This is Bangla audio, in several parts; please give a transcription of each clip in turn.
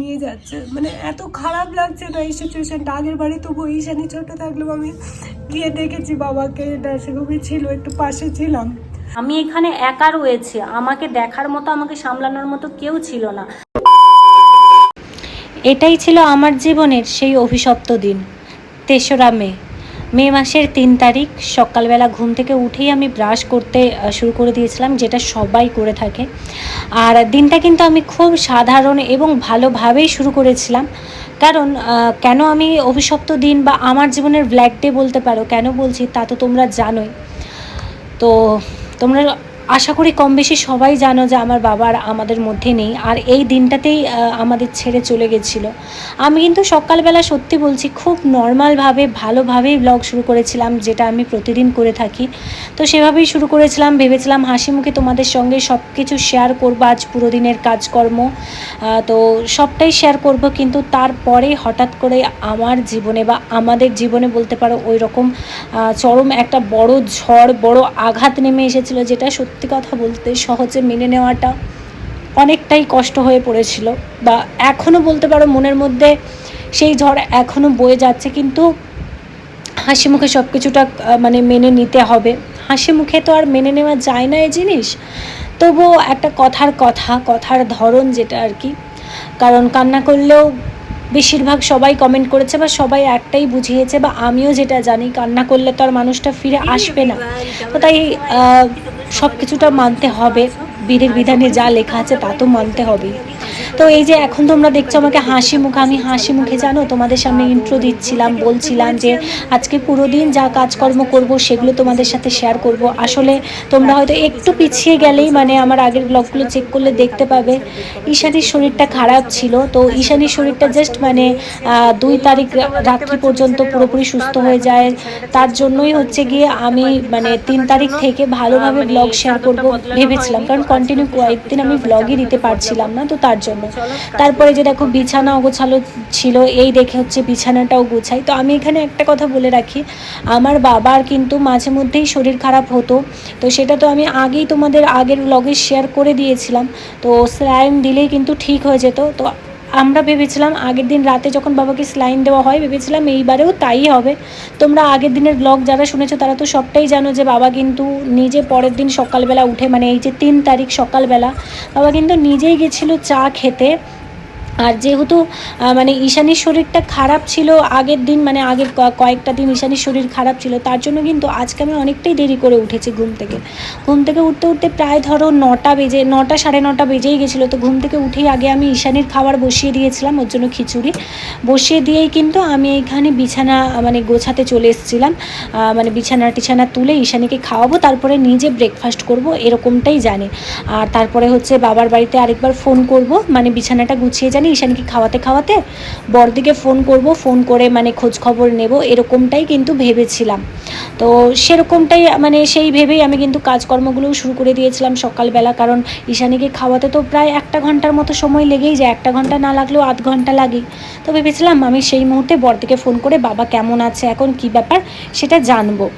নিয়ে যাচ্ছে। মানে এত খারাপ লাগছে না এই সিচুয়েশনটা আগের বাড়ি তবু ঈশানি ছোট থাকলেও আমি গিয়ে দেখেছি বাবাকে নার্সিংহোমে ছিল, একটু পাশে ছিলাম। আমি এখানে একা রয়েছি। আমাকে দেখার মতো, আমাকে সামলানোর মতো কেউ ছিল না। এটাই ছিল আমার জীবনের সেই অভিশপ্ত দিন, তেসরা মে। মে মাসের তিন তারিখ সকালবেলা ঘুম থেকে উঠেই আমি ব্রাশ করতে শুরু করে দিয়েছিলাম, যেটা সবাই করে থাকে। আর দিনটা কিন্তু আমি খুব সাধারণ এবং ভালোভাবেই শুরু করেছিলাম। কারণ কেন আমি অভিশপ্ত দিন বা আমার জীবনের ব্ল্যাক ডে বলতে পারো, কেন বলছি তা তো তোমরা জানোই। তো তোমরা আশা করি কম বেশি সবাই জানো যে আমার বাবা আর আমাদের মধ্যে নেই, আর এই দিনটাতেই আমাদের ছেড়ে চলে গেছিল। আমি কিন্তু সকালবেলা সত্যি বলছি, খুব নর্মালভাবে, ভালোভাবেই ব্লগ শুরু করেছিলাম, যেটা আমি প্রতিদিন করে থাকি। তো সেভাবেই শুরু করেছিলাম, ভেবেছিলাম হাসি মুখে তোমাদের সঙ্গে সব কিছু শেয়ার করব, আজ পুরো দিনের কাজকর্ম। তো সবটাই শেয়ার করব, কিন্তু তারপরে হঠাৎ করে আমার জীবনে বা আমাদের জীবনে বলতে পারো ওই রকম চরম একটা বড় ঝড়, বড় আঘাত নেমে এসেছিল, যেটা সত্যি কথা বলতে সহজে মেনে নেওয়াটা অনেকটাই কষ্ট হয়ে পড়েছিল। বা এখনও বলতে পারো মনের মধ্যে সেই ঝড় এখনও বয়ে যাচ্ছে কিন্তু হাসি মুখে সব কিছুটা মানে মেনে নিতে হবে। হাসি মুখে তো আর মেনে নেওয়া যায় না এই জিনিস। তবুও একটা কথার কথা কথার ধরন যেটা আর কি। কারণ কান্না করলেও বেশিরভাগ সবাই কমেন্ট করেছে বা সবাই একটাই বুঝিয়েছে বা আমিও যেটা জানি কান্না করলে তো আর মানুষটা ফিরে আসবে না। তো তাই সব কিছুটা মানতে হবে। বিধির বিধানে যা লেখা আছে তা তো মানতে হবেই তো এই যে এখন তোমরা দেখছ আমাকে হাসি মুখে, আমি হাসি মুখে জানো? তোমাদের সামনে ইন্ট্রো দিচ্ছিলাম, বলছিলাম যে আজকে পুরো দিন যা কাজকর্ম করব সেগুলো তোমাদের সাথে শেয়ার করব। আসলে তোমরা হয়তো একটু পিছিয়ে গেলেই মানে আমার আগের ব্লগগুলো চেক করলে দেখতে পাবে। ঈশানির শরীরটা খারাপ ছিল, তো ঈশানীর শরীরটা জাস্ট মানে দুই তারিখ রাত্রি পর্যন্ত পুরোপুরি সুস্থ হয়ে যায়। তার জন্যই হচ্ছে গিয়ে আমি মানে তিন তারিখ থেকে ভালোভাবে ব্লগ শেয়ার করব ভেবেছিলাম। কারণ কন্টিনিউ কয়েকদিন আমি ব্লগই দিতে পারছিলাম না, তো তার জন্য। তারপরে যে দেখো বিছানা অগোছালো ছিল, এই দেখে হচ্ছে বিছানাটাও গোছাই। তো আমি এখানে একটা কথা বলে রাখি, আমার বাবার কিন্তু মাঝে মধ্যেই শরীর খারাপ হতো। তো সেটা তো আমি আগেই তোমাদের আগের ব্লগে শেয়ার করে দিয়েছিলাম। তো স্যালাইন দিলেই কিন্তু ঠিক হয়ে যেত। তো আমরা ভেবেছিলাম আগের দিন রাতে যখন বাবাকে স্লাইন দেওয়া হয়, ভেবেছিলাম এইবারেও তাই হবে। তোমরা আগের দিনের ব্লগ যারা শুনেছো, তারা তো সবটাই জানো যে বাবা কিন্তু নিজে পরের দিন সকালবেলা উঠে মানে এই যে তিন তারিখ সকালবেলা, বাবা কিন্তু নিজেই গেছিল চা খেতে। আর যেহেতু মানে ঈশানীর শরীরটা খারাপ ছিল আগের দিন মানে আগের কয়েকটা দিন ঈশানীর শরীর খারাপ ছিল, তার জন্য কিন্তু আজকে আমি অনেকটাই দেরি করে উঠেছি ঘুম থেকে। ঘুম থেকে উঠতে উঠতে প্রায় ধরো নটা বেজে, নটা সাড়ে নটা বেজেই গেছিল, তো ঘুম থেকে উঠেই আগে আমি ঈশানীর খাবার বসিয়ে দিয়েছিলাম, ওর জন্য খিচুড়ি। বসিয়ে দিয়েই কিন্তু আমি এইখানে বিছানা মানে গোছাতে চলে এসেছিলাম। মানে বিছানা টিছানা তুলে ঈশানীকে খাওয়াবো, তারপরে নিজে ব্রেকফাস্ট করব, এরকমটাই জানে। আর তারপরে হচ্ছে বাবার বাড়িতে আরেকবার ফোন করব মানে বিছানাটা গুছিয়ে জানি ঈশানীকে খাওয়াতে খাওয়াতে বড়দিকে ফোন করব, ফোন করে মানে খোঁজ খবর নেব, এরকমটাই কিন্তু ভেবেছিলাম। তো সেরকমটাই মানে সেই ভেবেই আমি কিন্তু কাজকর্মগুলোও শুরু করে দিয়েছিলাম সকালবেলা। কারণ ঈশানীকে খাওয়াতে তো প্রায় একটা ঘণ্টার মতো সময় লেগেই যায়। একটা ঘণ্টা না লাগলেও আধ ঘণ্টা লাগে তো ভেবেছিলাম আমি সেই মুহূর্তে বড়দিকে ফোন করে, বাবা, কেমন আছে? এখন কি ব্যাপার? সেটা জানব।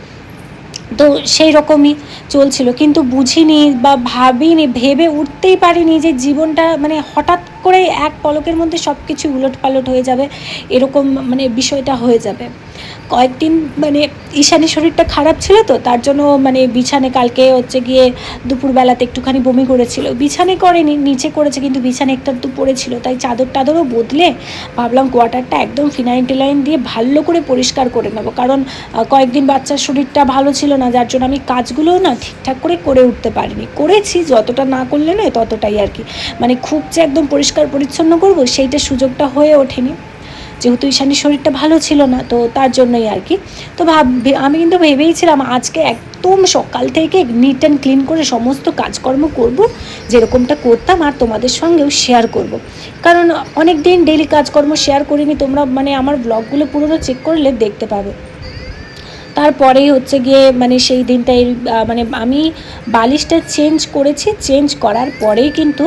তো সেই রকমই চলছিল। কিন্তু বুঝিনি বা ভাবিনি, ভেবে উঠতেই পারিনি যে জীবনটা মানে হঠাৎ করে এক পলকের মধ্যে সব কিছু উলট পালট হয়ে যাবে, এরকম মানে বিষয়টা হয়ে যাবে। কয়েকদিন মানে ঈশানের শরীরটা খারাপ ছিল তো, তার জন্য মানে বিছানে কালকে হচ্ছে গিয়ে দুপুরবেলাতে একটুখানি বমি করেছিল। বিছানে করেনি, নিচে করেছে কিন্তু বিছানে একটা তো পড়েছিল। তাই চাদর টাদরও বদলে ভাবলাম কোয়ার্টারটা একদম ফিনাইল টিলাইন দিয়ে ভালো করে পরিষ্কার করে নেব। কারণ কয়েকদিন বাচ্চার শরীরটা ভালো ছিল না, যার জন্য আমি কাজগুলোও না ঠিকঠাক করে করে উঠতে পারিনি। করেছি, যতটা না করলে নয় ততটাই আর কি। মানে খুব যে একদম পরিষ্কার পরিচ্ছন্ন করব, সেইটা সুযোগটা হয়ে ওঠেনি। যেহেতু ঈশানীর শরীরটা ভালো ছিল না, তো তার জন্যই আর কি তো ভাব আমি কিন্তু ভেবেইছিলাম আজকে একদম সকাল থেকে নিট অ্যান্ড ক্লিন করে সমস্ত কাজকর্ম করব, যেরকমটা করতাম আর তোমাদের সঙ্গেও শেয়ার করব। কারণ অনেক দিন ডেলি কাজকর্ম শেয়ার করিনি, তোমরা মানে আমার ব্লগগুলো পুরোনো চেক করলে দেখতে পাবে তারপরেই হচ্ছে গিয়ে মানে সেই দিনটাই মানে আমি বালিশটা চেঞ্জ করেছি চেঞ্জ করার পরেই কিন্তু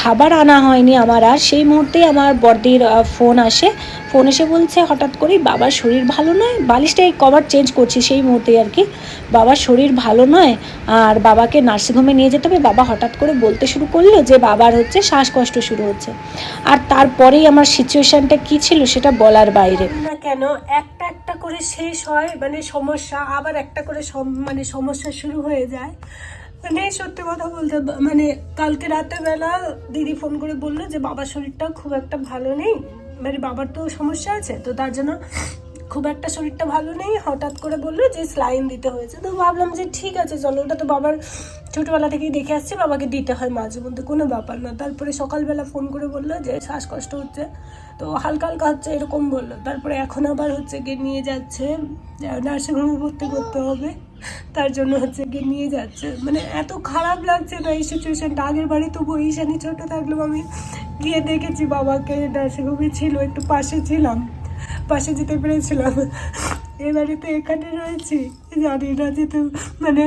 খাবার আনা হয়নি আমার। আর সেই মুহূর্তেই আমার বর্দির ফোন আসে। ফোন এসে বলছে হঠাৎ করেই, বাবার শরীর ভালো নয়? বালিশটা এই কভার চেঞ্জ করছি সেই মুহূর্তেই আর কি। বাবার শরীর ভালো নয়? আর বাবাকে নার্সিংহোমে নিয়ে যেতে হবে। বাবা হঠাৎ করে বলতে শুরু করল যে বাবার হচ্ছে শ্বাসকষ্ট শুরু হচ্ছে। আর তারপরেই আমার সিচুয়েশানটা কী ছিল সেটা বলার বাইরে। কেন একটা একটা করে শেষ হয় মানে সমস্যা, আবার একটা করে মানে সমস্যা শুরু হয়ে যায়। মানে সত্যি কথা বলতে মানে কালকে রাতের বেলা দিদি ফোন করে বলল যে, বাবার শরীরটা খুব একটা ভালো নেই। মানে বাবার তো সমস্যা আছে, তো তার জন্য খুব একটা শরীরটা ভালো নেই। হঠাৎ করে বলল যে, স্লাইন দিতে হয়েছে। তো ভাবলাম যে, ঠিক আছে, চলো। ওটা তো বাবার ছোটোবেলা থেকেই দেখে আসছে, বাবাকে দিতে হয় মাঝে মধ্যে, কোনো ব্যাপার না। তারপরে সকালবেলা ফোন করে বলল যে, শ্বাসকষ্ট হচ্ছে। তো হালকা হালকা হচ্ছে এরকম বলল। তারপরে এখন আবার হচ্ছে গিয়ে নিয়ে যাচ্ছে নার্সিংহোমে ভর্তি করতে হবে। তার জন্য হচ্ছে গিয়ে নিয়ে যাচ্ছে। মানে এত খারাপ লাগছে না এই সিচুয়েশানটা আগের বাড়ি তবু ঈশানি ছোট থাকলেও আমি গিয়ে দেখেছি বাবাকে নার্সিংহোমে ছিল, একটু পাশে ছিলাম। পাশে যেতে পেরেছিলাম। এবারে তো এখানে রয়েছি। জানি না যে তো মানে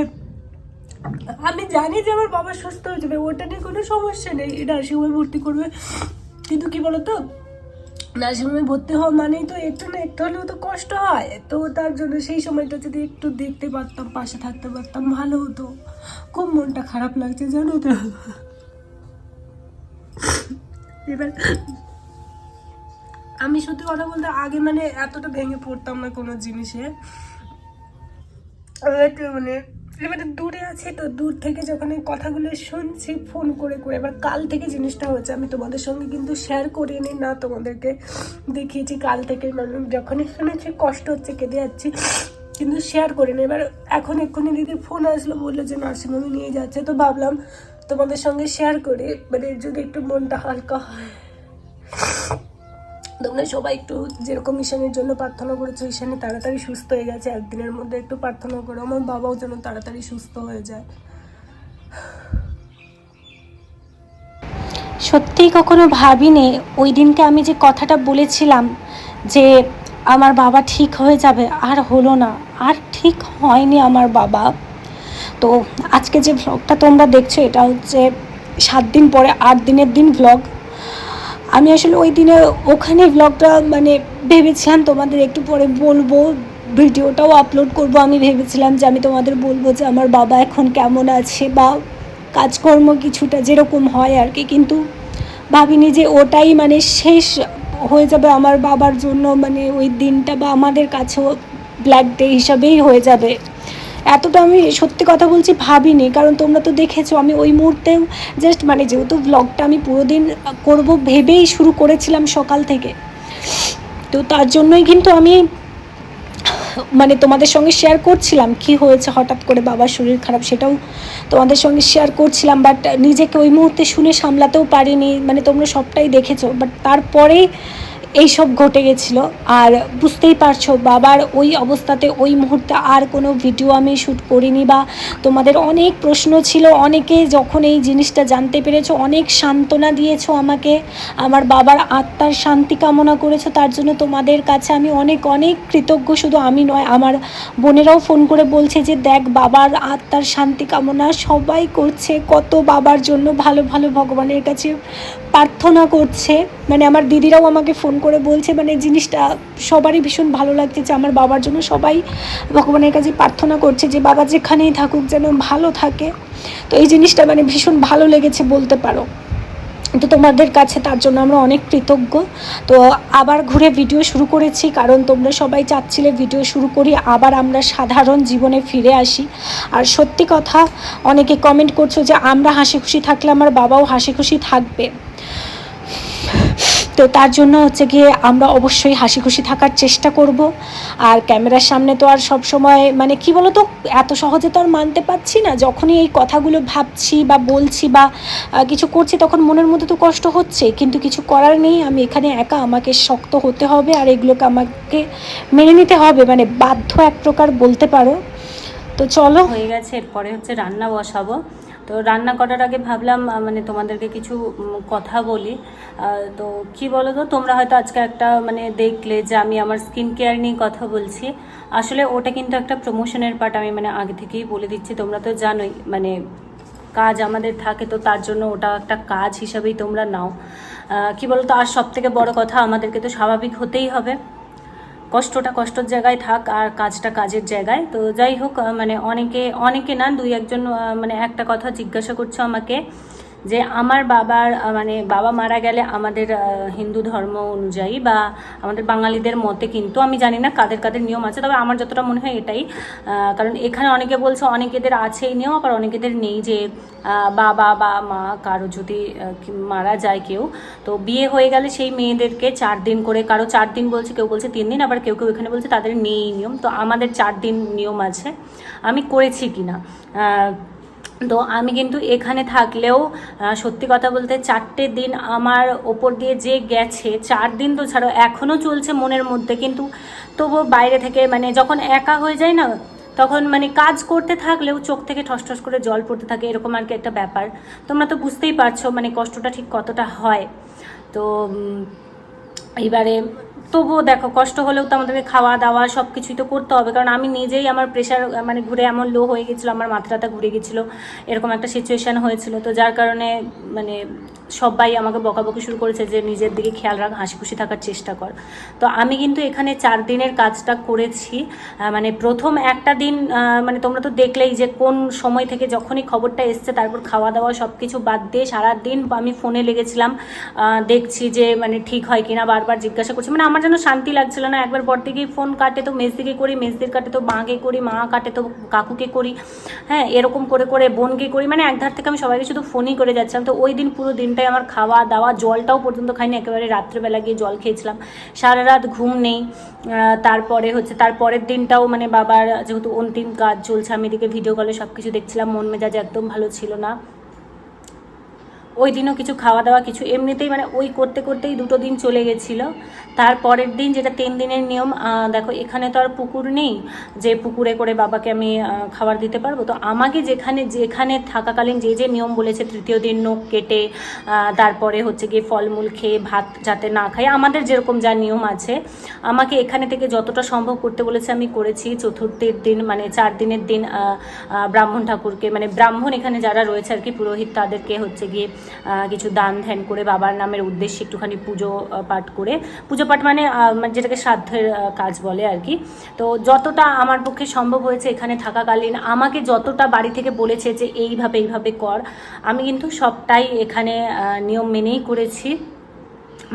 আমি জানি যে আমার বাবা সুস্থ হয়ে যাবে। ওটা নিয়ে কোনো সমস্যা নেই। নার্সিংহোমে ভর্তি করবে। কিন্তু কি বলতো নার্সিংহোমে ভর্তি হওয়া মানেই তো একটু না একটু হলেও তো কষ্ট হয়। তো তার জন্য সেই সময়টা যদি একটু দেখতে পারতাম, পাশে থাকতে পারতাম, ভালো হতো। খুব মনটা খারাপ লাগছে, জানো তো। এবার আমি সত্যি কথা বলতে আগে মানে এতটা ভেঙে পড়তাম না কোনো জিনিসে। একটু মানে এবারে দূরে আছে তো দূর থেকে যখন কথাগুলো শুনছি ফোন করে করে, এবার কাল থেকে জিনিসটা হয়েছে, আমি তোমাদের সঙ্গে কিন্তু শেয়ার করিনি না তোমাদেরকে দেখিয়েছি, কাল থেকে মানে যখনই শুনেছি, কষ্ট হচ্ছে, কেঁদে যাচ্ছি, কিন্তু শেয়ার করিনি এবার এখন এক্ষুনি দিদির ফোন আসলো, বলল যে নার্সিংহোমে নিয়ে যাচ্ছে, তো ভাবলাম তোমাদের সঙ্গে শেয়ার করি মানে যদি একটু মনটা হালকা হয়। তোমরা সবাই একটু যেরকম ঈশানের জন্য প্রার্থনা করেছ, ঈশানি তাড়াতাড়ি সুস্থ হয়ে গেছে। একদিনের মধ্যে একটু প্রার্থনা করো, আমার বাবাও যেন তাড়াতাড়ি সুস্থ হয়ে যায়। সত্যিই কখনো ভাবিনি, ওই দিনকে আমি যে কথাটা বলেছিলাম যে আমার বাবা ঠিক হয়ে যাবে, আর হলো না। আর ঠিক হয়নি আমার বাবা। তো আজকে যে ভ্লগটা তোমরা দেখছ, এটা হচ্ছে সাত দিন পরে, আট দিনের দিন ভ্লগ আমি আসলে ওই দিনে ওখানে ভ্লগটা মানে ভেবেছিলাম তোমাদের একটু পরে বলব, ভিডিওটাও আপলোড করব। আমি ভেবেছিলাম যে আমি তোমাদের বলব যে আমার বাবা এখন কেমন আছে বা কাজকর্ম কিছুটা যেরকম হয় আর কি। কিন্তু ভাবিনি যে ওটাই মানে শেষ হয়ে যাবে আমার বাবার জন্য মানে ওই দিনটা বা আমাদের কাছেও ব্ল্যাক ডে হিসাবেই হয়ে যাবে। এতটা আমি সত্যি কথা বলছি ভাবিনি, কারণ তোমরা তো দেখেছ আমি ওই মুহূর্তেও জাস্ট মানে যেহেতু ব্লগটা আমি পুরো দিন করব ভেবেই শুরু করেছিলাম সকাল থেকে। তো তার জন্যই কিন্তু আমি মানে তোমাদের সঙ্গে শেয়ার করছিলাম কি হয়েছে হঠাৎ করে বাবার শরীর খারাপ সেটাও তোমাদের সঙ্গে শেয়ার করছিলাম বাট নিজেকে ওই মুহূর্তে শুনে সামলাতেও পারিনি মানে তোমরা সবটাই দেখেছ বাট তারপরেই এইসব ঘটে গেছিল। আর বুঝতেই পারছ, বাবার ওই অবস্থাতে ওই মুহূর্তে আর কোনো ভিডিও আমি শ্যুট করিনি বা তোমাদের অনেক প্রশ্ন ছিল, অনেকে যখন এই জিনিসটা জানতে পেরেছ, অনেক সান্ত্বনা দিয়েছ আমাকে। আমার বাবার আত্মার শান্তি কামনা করেছ, তার জন্য তোমাদের কাছে আমি অনেক অনেক কৃতজ্ঞ। শুধু আমি নয়, আমার বোনেরাও ফোন করে বলছে যে, দেখ, বাবার আত্মার শান্তি কামনা সবাই করছে, কত বাবার জন্য ভালো ভালো ভগবানের কাছে প্রার্থনা করছে। মানে আমার দিদিরাও আমাকে ফোন করে বলছে মানে জিনিসটা সবারই ভীষণ ভালো লাগছে যে আমার বাবার জন্য সবাই ভগবানের কাছে প্রার্থনা করছে যে বাবা যেখানেই থাকুক যেন ভালো থাকে। তো এই জিনিসটা মানে ভীষণ ভালো লেগেছে বলতে পারো। তো তোমাদের কাছে তার জন্য আমরা অনেক কৃতজ্ঞ। তো আবার ঘুরে ভিডিও শুরু করেছি, কারণ তোমরা সবাই চাচ্ছিলে ভিডিও শুরু করি, আবার আমরা সাধারণ জীবনে ফিরে আসি। আর সত্যি কথা, অনেকে কমেন্ট করছ যে আমরা হাসি খুশি থাকলে আমার বাবাও হাসি খুশি থাকবে। তো তার জন্য হচ্ছে গিয়ে আমরা অবশ্যই হাসি খুশি থাকার চেষ্টা করব। আর ক্যামেরার সামনে তো আর সব সময় মানে কি বলতো, এত সহজে তো আর মানতে পারছি না। যখনই এই কথাগুলো ভাবছি বা বলছি বা কিছু করছি তখন মনের মধ্যে তো কষ্ট হচ্ছে। কিন্তু কিছু করার নেই, আমি এখানে একা, আমাকে শক্ত হতে হবে আর এগুলোকে আমাকে মেনে নিতে হবে। মানে বাধ্য এক প্রকার বলতে পারো। তো চলো। হয়ে গেছে, এরপরে হচ্ছে রান্না বসাবো। তো রান্না করার আগে ভাবলাম মানে তোমাদেরকে কিছু কথা বলি। তো কি বলো তো তোমরা হয়তো আজকে একটা মানে দেখলে যে আমি আমার স্কিন কেয়ার নিয়ে কথা বলছি। আসলে ওটা কিন্তু একটা প্রমোশনের পার্ট আমি মানে আগে থেকেই বলে দিচ্ছি, তোমরা তো জানোই মানে কাজ আমাদের থাকে তো তার জন্য ওটা একটা কাজ হিসাবেই তোমরা নাও। কি বলতো, আর সব থেকে বড় কথা আমাদেরকে তো স্বাভাবিক হতেই হবে। কষ্টটা কষ্টর জায়গায় থাক আর কাজটা কাজের জায়গায়। তো যাই হোক মানে অনেকে অনেকে না, দুই একজন মানে একটা কথা জিজ্ঞাসা করছ আমাকে যে আমার বাবার মানে বাবা মারা গেলে আমাদের হিন্দু ধর্ম অনুযায়ী বা আমাদের বাঙালিদের মতে কিন্তু আমি জানি না কাদের কাদের নিয়ম আছে তবে আমার যতটা মনে হয় এটাই। কারণ এখানে অনেকে বলছে অনেকেদের আছে এই নিয়ম আবার অনেকেদের নেই যে বাবা বা মা কারও যদি মারা যায় কেউ তো বিয়ে হয়ে গেলে সেই মেয়েদেরকে চার দিন করে কারও চার দিন বলছে কেউ বলছে তিন দিন আবার কেউ কেউ এখানে বলছে তাদের নেই নিয়ম তো আমাদের চার দিন নিয়ম আছে। আমি করেছি কিনা? আহ, তো আমি কিন্তু এখানে থাকলেও সত্যি কথা বলতে চারটে দিন আমার ওপর দিয়ে যে গেছে চার দিন তো ছাড়ো এখনও চলছে মনের মধ্যে। কিন্তু তবুও বাইরে থেকে মানে যখন একা হয়ে যায় না তখন মানে কাজ করতে থাকলেও চোখ থেকে ঠস ঠস করে জল পড়তে থাকে এরকম আর কি একটা ব্যাপার। তোমরা তো বুঝতেই পারছ মানে কষ্টটা ঠিক কতটা হয়। তো উম, এইবারে তবুও দেখো, কষ্ট হলেও তো আমাদেরকে খাওয়া দাওয়া সব কিছুই তো করতে হবে। কারণ আমি নিজেই আমার প্রেশার মানে ঘুরে এমন লো হয়ে গেছিল, আমার মাথাটা ঘুরে গেছিল, এরকম একটা সিচুয়েশান হয়েছিল। তো যার কারণে মানে সবাই আমাকে বকাবকি শুরু করেছে যে নিজের দিকে খেয়াল রাখ হাসি খুশি থাকার চেষ্টা কর। তো আমি কিন্তু এখানে চার দিনের কাজটা করেছি। মানে প্রথম একটা দিন মানে তোমরা তো দেখলেই যে কোন সময় থেকে যখনই খবরটা এসছে, তারপর খাওয়া দাওয়া সব কিছু বাদ দিয়ে সারা দিন আমি ফোনে লেগেছিলাম দেখছি যে মানে ঠিক হয় কিনা, বারবার জিজ্ঞাসা করছি। মানে আমার যেন শান্তি লাগছিল না, একবার পর থেকেই ফোন কাটে তো মেজদিকে করি মেজদির কাটে তো মাকে করি, মা কাটে তো কাকুকে করি হ্যাঁ এরকম করে করে, বোনকে করি। মানে একধার থেকে আমি সবাইকে শুধু ফোনই করে যাচ্ছিলাম। তো ওই দিন পুরো দিনটাই আমার খাওয়া দাওয়া জলটাও পর্যন্ত খাইনি, একেবারে রাত্রেবেলা গিয়ে জল খেয়েছিলাম। সারা রাত ঘুম নেই তারপরে হচ্ছে, তারপরের দিনটাও মানে বাবার যেহেতু অন্তিম কাজ চলছে, আমি এদিকে ভিডিও কলে সব কিছু দেখছিলাম, মন মেজাজ একদম ভালো ছিল না। ওই দিনও কিছু খাওয়া দাওয়া, কিছু এমনিতেই মানে ওই করতে করতেই দুটো দিন চলে গেছিল। তারপরের দিন যেটা তিন দিনের নিয়ম দেখো এখানে তো আর পুকুর নেই, যে পুকুরে করে বাবাকে আমি খাবার দিতে পারব। তো আমাকে যেখানে যেখানে থাকাকালীন যে যে নিয়ম বলেছে, তৃতীয় দিন নখ কেটে তারপরে হচ্ছে গিয়ে ফলমূল খেয়ে ভাত যাতে না খাই, আমাদের যেরকম যা নিয়ম আছে, আমাকে এখানে থেকে যতটা সম্ভব করতে বলেছে আমি করেছি। চতুর্থের দিন মানে চার দিনের দিন ব্রাহ্মণ ঠাকুরকে মানে ব্রাহ্মণ এখানে যারা রয়েছে আর কি, পুরোহিত তাদেরকে হচ্ছে গিয়ে কিছু দান ধ্যান করে বাবার নামের উদ্দেশ্যে একটুখানি পুজো পাঠ করে। পুজো পাঠ মানে মানে যেটাকে শ্রাদ্ধের কাজ বলে আর কি। তো যতটা আমার পক্ষে সম্ভব হয়েছে এখানে থাকাকালীন, আমাকে যতটা বাড়ি থেকে বলেছে যে এইভাবে এইভাবে কর, আমি কিন্তু সবটাই এখানে নিয়ম মেনেই করেছি।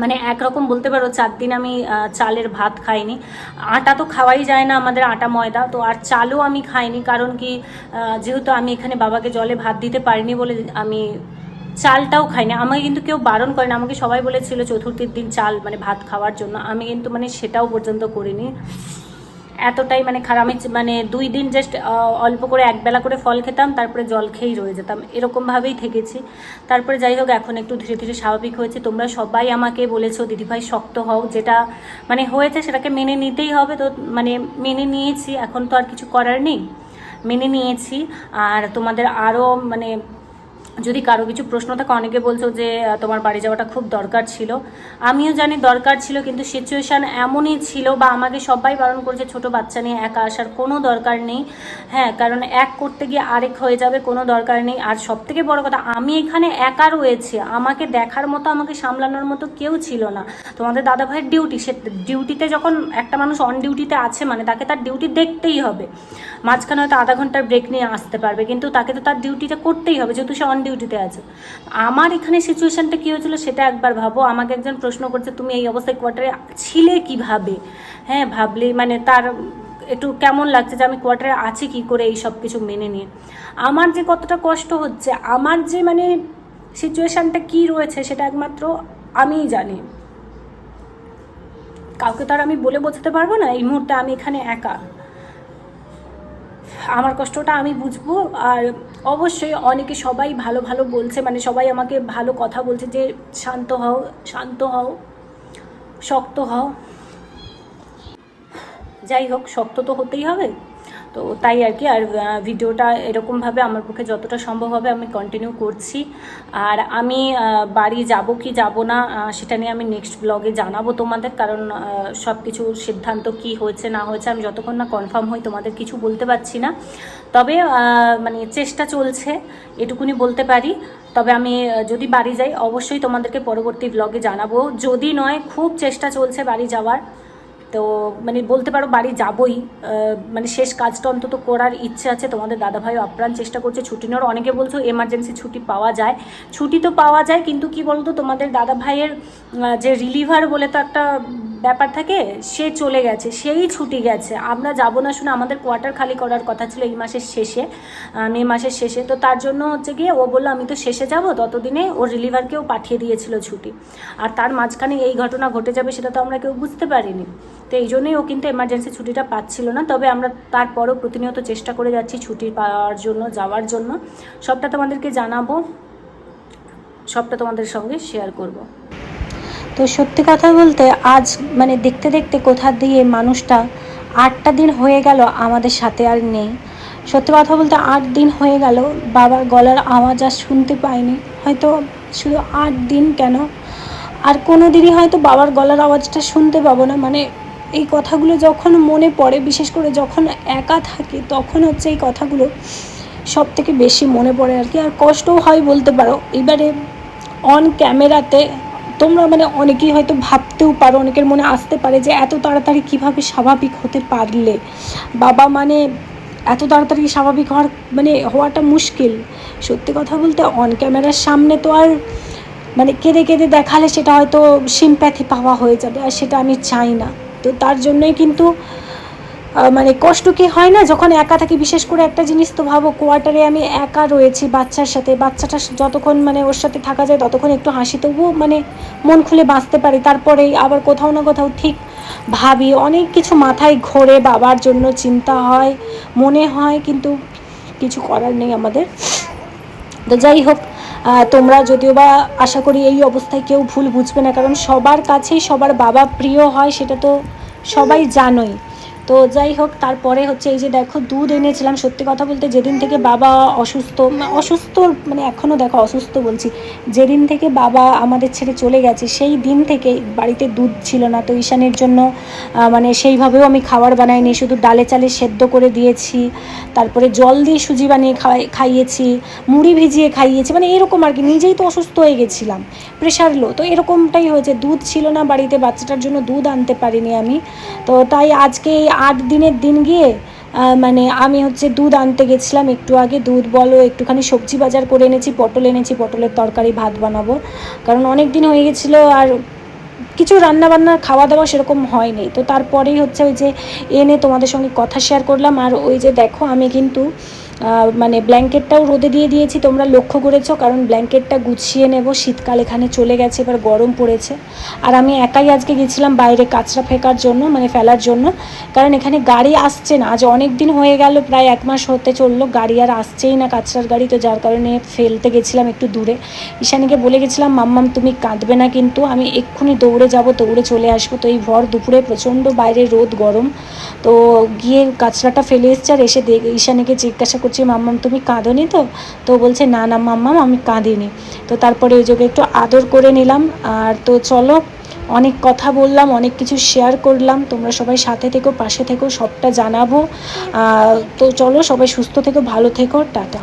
মানে একরকম বলতে পারো, চার দিন আমি চালের ভাত খাইনি। আটা তো খাওয়াই যায় না আমাদের আটা ময়দা, তো আর চালও আমি খাইনি। কারণ কি যেহেতু আমি এখানে বাবাকে জলে ভাত দিতে পারিনি বলে আমি চালটাও খাইনি। আমাকে কিন্তু কেউ বারণ করে না। আমাকে সবাই বলেছিল চতুর্থীর দিন চাল মানে ভাত খাওয়ার জন্য। আমি কিন্তু মানে সেটাও পর্যন্ত করিনি। এতটাই মানে খারাপ। আমি মানে দুই দিন জাস্ট অল্প করে একবেলা করে ফল খেতাম, তারপরে জল খেয়েই রয়ে যেতাম। এরকমভাবেই থেকেছি। তারপরে যাই হোক, এখন একটু ধীরে ধীরে স্বাভাবিক হয়েছে। তোমরা সবাই আমাকে বলেছ, দিদিভাই, শক্ত হও। যেটা মানে হয়েছে, সেটাকে মেনে নিতেই হবে। তো মানে মেনে নিয়েছি। এখন তো আর কিছু করার নেই। মেনে নিয়েছি। আর তোমাদের আরও মানে যদি কারও কিছু প্রশ্ন থাকে, অনেকে বলছো যে তোমার বাড়ি যাওয়াটা খুব দরকার ছিল। আমিও জানি দরকার ছিল, কিন্তু সিচুয়েশান এমনই ছিল বা আমাকে সবাই বারণ করেছে, ছোট বাচ্চা নিয়ে একা আসার কোনো দরকার নেই। হ্যাঁ কারণ এক করতে গিয়ে আরেক হয়ে যাবে, কোনো দরকার নেই। আর সব থেকে বড় কথা, আমি এখানে একা রয়েছি। আমাকে দেখার মতো, আমাকে সামলানোর মতো কেউ ছিল না। তোমাদের দাদা ভাইয়ের ডিউটি সে ডিউটিতে যখন একটা মানুষ অন ডিউটিতে আছে মানে তাকে তার ডিউটি দেখতেই হবে। মাঝখানে হয়তো আধা ঘণ্টার ব্রেক নিয়ে আসতে পারবে, কিন্তু তাকে তো তার ডিউটিটা করতেই হবে, যেহেতু সে অন ডিউটিতে আছে। আমার এখানে সিচুয়েশানটা কী হয়েছিল সেটা একবার ভাবো। আমাকে একজন প্রশ্ন করছে, তুমি এই অবস্থায় কোয়ার্টারে ছিলে কীভাবে? হ্যাঁ ভাবলে মানে তার একটু কেমন লাগছে যে আমি কোয়ার্টারে আছি কি করে এই সব কিছু মেনে নিয়ে। আমার যে কতটা কষ্ট হচ্ছে, আমার যে মানে সিচুয়েশানটা কি রয়েছে সেটা একমাত্র আমিই জানি। কাউকে তো আর আমি বলে বোঝাতে পারব না, এই মুহূর্তে আমি এখানে একা। আমার কষ্টটা আমি বুঝব আর অবশ্যই অনেকে সবাই ভালো ভালো বলছে মানে সবাই আমাকে ভালো কথা বলছে যে শান্ত হও শান্ত হও, শক্ত হও। যাই হোক, শক্ত তো হতেই হবে। তো তাই আর কি, আর ভিডিওটা এরকমভাবে আমার পক্ষে যতটা সম্ভব হবে আমি কন্টিনিউ করছি। আর আমি বাড়ি যাব কি যাব না সেটা নিয়ে আমি নেক্সট ব্লগে জানাব তোমাদের, কারণ সব কিছু সিদ্ধান্ত কি হয়েছে না হয়েছে আমি যতক্ষণ না কনফার্ম হই তোমাদের কিছু বলতে পারছি না। তবে মানে চেষ্টা চলছে, এটুকুনি বলতে পারি। তবে আমি যদি বাড়ি যাই অবশ্যই তোমাদেরকে পরবর্তী ব্লগে জানাব। যদি নয়, খুব চেষ্টা চলছে বাড়ি যাওয়ার। তো মানে বলতে পারো বাড়ি যাবই। মানে শেষ কাজটা অন্তত করার ইচ্ছে আছে। তোমাদের দাদাভাই আপ্রাণ চেষ্টা করছে ছুটি নেওয়ার। অনেকে বলছো এমার্জেন্সি ছুটি পাওয়া যায়। ছুটি তো পাওয়া যায়, কিন্তু কি বলতো তোমাদের দাদা ভাইয়ের যে রিলিভার বলে তো একটা ব্যাপার থাকে, সে চলে গেছে, সেই ছুটি গেছে। আমরা যাব না শুনে আমাদের কোয়ার্টার খালি করার কথা ছিল এই মাসের শেষে মে মাসের শেষে। তো তার জন্য হচ্ছে গিয়ে ও বলল, আমি তো শেষে যাব, ততদিনে ওর রিলিভারকেও পাঠিয়ে দিয়েছিল ছুটি। আর তার মাঝখানে এই ঘটনা ঘটে যাবে সেটা তো আমরা কেউ বুঝতে পারিনি। তো এই জন্যই ও কিন্তু এমার্জেন্সি ছুটিটা পাচ্ছিল না। তবে আমরা তারপরও প্রতিনিয়ত চেষ্টা করে যাচ্ছি ছুটি পাওয়ার জন্য, যাওয়ার জন্য। সবটা তোমাদেরকে জানাব, সবটা তোমাদের সঙ্গে শেয়ার করব। তো সত্যি কথা বলতে আজ মানে দেখতে দেখতে কোথা দিয়ে মানুষটা আটটা দিন হয়ে গেল আমাদের সাথে আর নেই। সত্যি কথা বলতে আট দিন হয়ে গেল, বাবার গলার আওয়াজ আর শুনতে পাইনি। হয়তো শুধু আট দিন কেন? আর কোনো দিনই হয়তো বাবার গলার আওয়াজটা শুনতে পাবো না। মানে এই কথাগুলো যখন মনে পড়ে, বিশেষ করে যখন একা থাকি, তখন হচ্ছে এই কথাগুলো সব থেকে বেশি মনে পড়ে আর কি। আর কষ্টও হয় বলতে পারো। এবারে অন ক্যামেরাতে তোমরা মানে অনেকেই হয়তো ভাবতেও পারো, অনেকের মনে আসতে পারে যে এত তাড়াতাড়ি কীভাবে স্বাভাবিক হতে পারলে? বাবা মানে এত তাড়াতাড়ি স্বাভাবিক হওয়ার মানে হওয়াটা মুশকিল। সত্যি কথা বলতে অন ক্যামেরার সামনে তো আর মানে কেঁদে কেঁদে দেখালে সেটা হয়তো সিম্প্যাথি পাওয়া হয়ে যাবে, আর সেটা আমি চাই না। তো তার জন্যই কিন্তু মানে কষ্ট কি হয় না? যখন একা থাকি, বিশেষ করে একটা জিনিস তো ভাবো কোয়ার্টারে আমি একা রয়েছি বাচ্চার সাথে, বাচ্চাটা যতক্ষণ মানে ওর সাথে থাকা যায় ততক্ষণ একটু হাসি, তবুও মানে মন খুলে বাঁচতে পারি। তারপরেই আবার কোথাও না কোথাও ঠিক ভাবি, অনেক কিছু মাথায় ঘোরে বাবার জন্য, চিন্তা হয়, মনে হয়, কিন্তু কিছু করার নেই আমাদের। তো যাই হোক তোমরা যদিও বা আশা করি এই অবস্থায় কেউ ভুল বুঝবে না, কারণ সবার কাছেই সবার বাবা প্রিয় হয়, সেটা তো সবাই জানোই। তো যাই হোক, তারপরে হচ্ছে এই যে দেখো, দুধ এনেছিলাম। সত্যি কথা বলতে যেদিন থেকে বাবা অসুস্থ অসুস্থ মানে এখনও দেখো, অসুস্থ বলছি। যেদিন থেকে বাবা আমাদের ছেড়ে চলে গেছে, সেই দিন থেকে বাড়িতে দুধ ছিল না। তো ঈশানের জন্য মানে সেইভাবেও আমি খাবার বানাইনি, শুধু ডালে চালে সেদ্ধ করে দিয়েছি, তারপরে জল দিয়ে সুজি বানিয়ে খাওয়াই, খাইয়েছি, মুড়ি ভিজিয়ে খাইয়েছি মানে এরকম আর কি, নিজেই তো অসুস্থ হয়ে গেছিলাম প্রেশার লো তো এরকমটাই হয়েছে, দুধ ছিল না বাড়িতে, বাচ্চাটার জন্য দুধ আনতে পারিনি আমি। তো তাই আজকে আট দিনের দিন গিয়ে মানে আমি হচ্ছে দুধ আনতে গেছিলাম একটু আগে, দুধ বলো, একটুখানি সবজি বাজার করে এনেছি, পটল এনেছি, পটলের তরকারি, ভাত বানাবো। কারণ অনেক দিন হয়ে গেছিল আর কিছু রান্না বান্না খাওয়া দাওয়া সেরকম হয়নি। তো তারপরেই হচ্ছে ওই যে এনে তোমাদের সঙ্গে কথা শেয়ার করলাম। আর ওই যে দেখো, আমি কিন্তু মানে ব্ল্যাঙ্কেটটাও রোদে দিয়ে দিয়েছি, তোমরা লক্ষ্য করেছ, কারণ ব্ল্যাঙ্কেটটা গুছিয়ে নেব, শীতকাল এখানে চলে গেছে, এবার গরম পড়েছে। আর আমি একাই আজকে গেছিলাম বাইরে কাঁচরা ফেকার জন্য মানে ফেলার জন্য, কারণ এখানে গাড়ি আসছে না, আজ অনেক দিন হয়ে গেল, প্রায় এক মাস হতে চলল, গাড়ি আর আসছেই না কাঁচরার গাড়ি, তো যার কারণে ফেলতে গেছিলাম একটু দূরে। ঈশানীকে বলে গেছিলাম মাম্মাম তুমি কাঁদবে না কিন্তু, আমি এক্ষুনি দৌড়ে যাব, দৌড়ে চলে আসব। তো এই ভর দুপুরে প্রচণ্ড বাইরে রোদ, গরম, তো গিয়ে কাঁচরাটা ফেলে এসছে, আর এসে দেখ, ঈশানীকে জিজ্ঞাসা করছি মাম্মাম, তুমি কাঁদোনি তো? তো বলছে, না না, মাম্মাম, আমি কাঁদিনি। তো তারপরে ওই যোগে একটু আদর করে নিলাম। আর তো চলো, অনেক কথা বললাম, অনেক কিছু শেয়ার করলাম। তোমরা সবাই সাথে থেকো, পাশে থেকো, সবটা জানাব। তো চলো, সবাই সুস্থ থেকো, ভালো থেকো, টাটা।